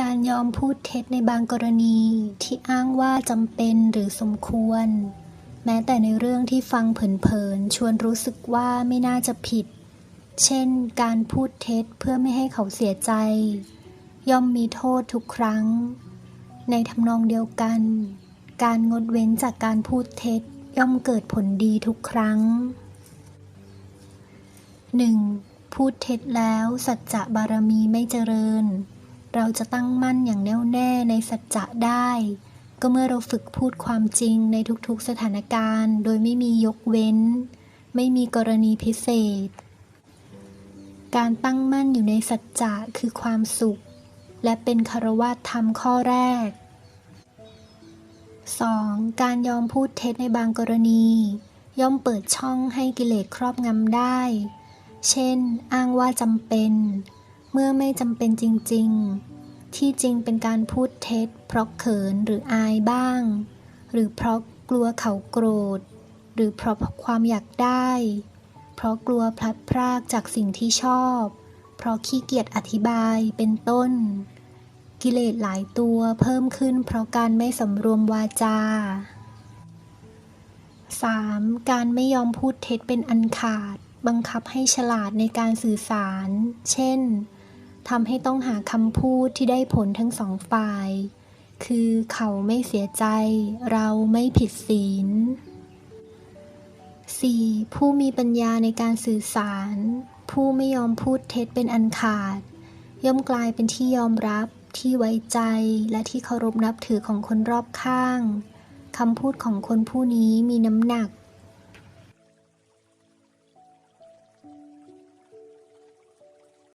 การยอมพูดเท็จในบางกรณีที่อ้างว่าจำเป็นหรือสมควร แม้แต่ในเรื่องที่ฟังเผินๆชวนรู้สึกว่าไม่น่าจะผิด เช่น การพูดเท็จเพื่อไม่ให้เขาเสียใจ ย่อมมีโทษทุกครั้ง ในทำนองเดียวกัน การงดเว้นจากการพูดเท็จย่อมเกิดผลดีทุกครั้ง 1. พูดเท็จแล้วสัจจะบารมีไม่เจริญ เราจะตั้งมั่นอย่างแน่วแน่ในสัจจะได้ ก็เมื่อเราฝึกพูดความจริงในทุกๆสถานการณ์ โดยไม่มียกเว้น ไม่มีกรณีพิเศษ การตั้งมั่นอยู่ในสัจจะคือความสุข และเป็นคารวะธรรมข้อแรก 2. การยอมพูดเท็จในบางกรณี ย่อมเปิดช่องให้กิเลสครอบงำได้ เช่น อ้างว่าจำเป็น เมื่อไม่จำเป็นจริง ๆ ที่จริงเป็นการพูดเท็จ เพราะเขินหรืออายบ้าง หรือเพราะกลัวเขาโกรธ หรือเพราะความอยากได้ เพราะกลัวพลัดพรากจากสิ่งที่ชอบ เพราะขี้เกียจอธิบายเป็นต้น กิเลสหลายตัวเพิ่มขึ้น เพราะการไม่สำรวมวาจา 3. การไม่ยอมพูดเท็จเป็นอันขาด บังคับให้ฉลาดในการสื่อสาร เช่น ทำให้ต้องหาคำพูดที่ได้ผลทั้งสองฝ่าย คือเขาไม่เสียใจ เราไม่ผิดศีล 4. ผู้มีปัญญาในการสื่อสาร ผู้ไม่ยอมพูดเท็จเป็นอันขาด ย่อมกลายเป็นที่ยอมรับที่ไว้ใจและที่เคารพนับถือของคนรอบข้างคำพูดของคนผู้นี้มีน้ำหนัก